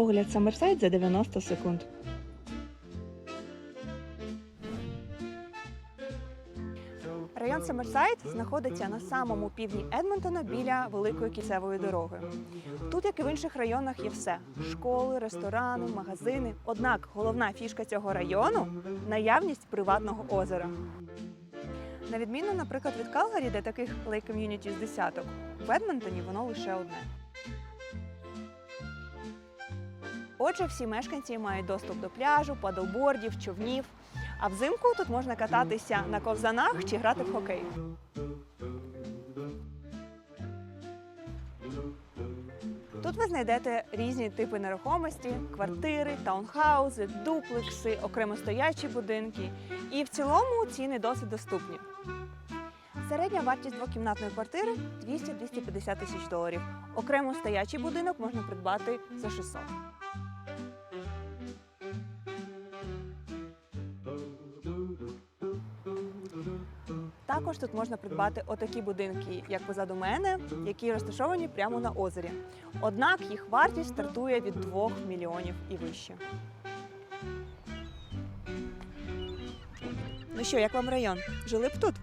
Огляд Саммерсайд за 90 секунд. Район Саммерсайд знаходиться на самому півдні Едмонтона біля великої кільцевої дороги. Тут, як і в інших районах, є все: школи, ресторани, магазини. Однак головна фішка цього району наявність приватного озера. На відміну, наприклад, від Калгарі, де таких лейк ком'юніті з десяток, в Едмонтоні воно лише одне. Отже, всі мешканці мають доступ до пляжу, падлбордів, човнів. А взимку тут можна кататися на ковзанах чи грати в хокей. Тут ви знайдете різні типи нерухомості: квартири, таунхаузи, дуплекси, окремо стоячі будинки. І в цілому ціни досить доступні. Середня вартість двокімнатної квартири 200-250 тисяч доларів. Окремо стоячий будинок можна придбати за 600. Також тут можна придбати отакі будинки, як позаду мене, які розташовані прямо на озері. Однак їх вартість стартує від 2 мільйонів і вище. Ну що, як вам район? Жили б тут?